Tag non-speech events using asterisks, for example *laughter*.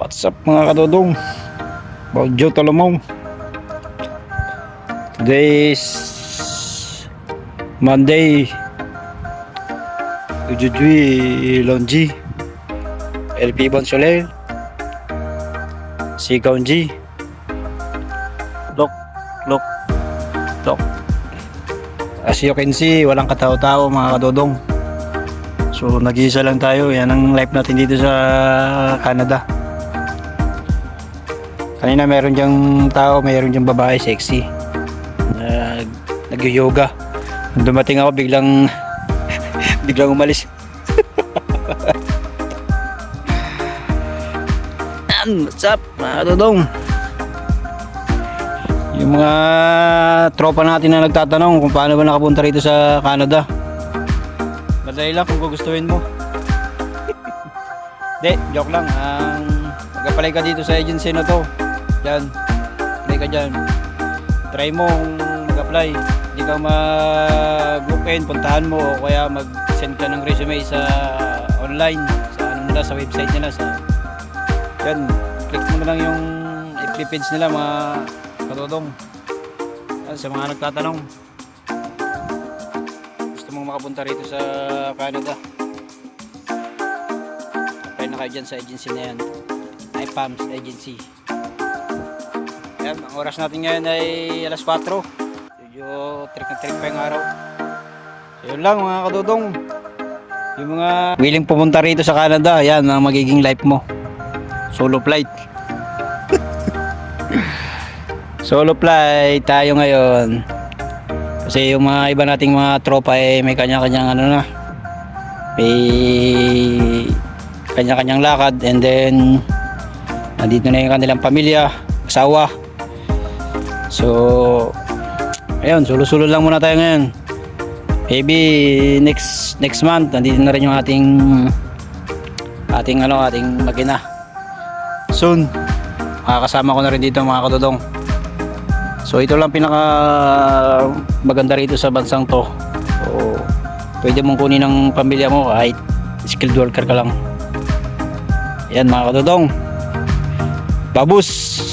What's up mga kadodong? Bonjour Talomong. Today is Monday. Aujourd'hui lundi. LP Bon Soleil. Si Kaunji. Look, look, look. As you can see, walang katao-tao mga kadodong. So nag-iisa lang tayo. Yan ang life natin dito sa Canada. Kanina meron diyang tao, meron diyang babae sexy. Nag nag-yoga. Dumating ako biglang *laughs* biglang umalis. *laughs* Yan, what's up mga dodong? Yung mga tropa natin na nagtatanong kung paano ba nakapunta rito sa Canada. Madali lang kung gugustuhin mo. *laughs* Hindi, joke lang. Ang mag-apply ka dito sa agency na to. Yan. Apply ka dyan. Try mo kung mag-apply. Hindi ka mag-book in, puntahan mo o kaya mag-send ka ng resume sa online. Sa ano nila, sa website nila. Sa, yan. Click mo lang yung FB page nila mga katodong. Yan, sa mga nagtatanong. Gusto mong makapunta rito sa Canada. Apply na kayo dyan sa agency na yan. IPAMS Agency. Yan, ang oras natin ngayon ay alas 4. Medyo trick na trick pa yung araw. So, yun lang mga kadudong. Yung mga willing pumunta rito sa Canada, yan ang magiging life mo. Solo flight. *laughs* Solo flight tayo ngayon. Kasi yung mga iba nating mga tropa eh may kanya-kanyang ano na. May kanya-kanyang lakad and then nandito na yung kanilang pamilya, asawa. So, ayun, sulo-sulo lang muna tayo ngayon. Maybe next next month nandito na rin yung ating ating ano, ating magina. Soon, makakasama ko na rin dito mga kadodong. So ito lang pinaka maganda rito sa bansang to. So, pwede mong kunin ng pamilya mo kahit skilled worker ka lang. Yan mga kadodong. Babus!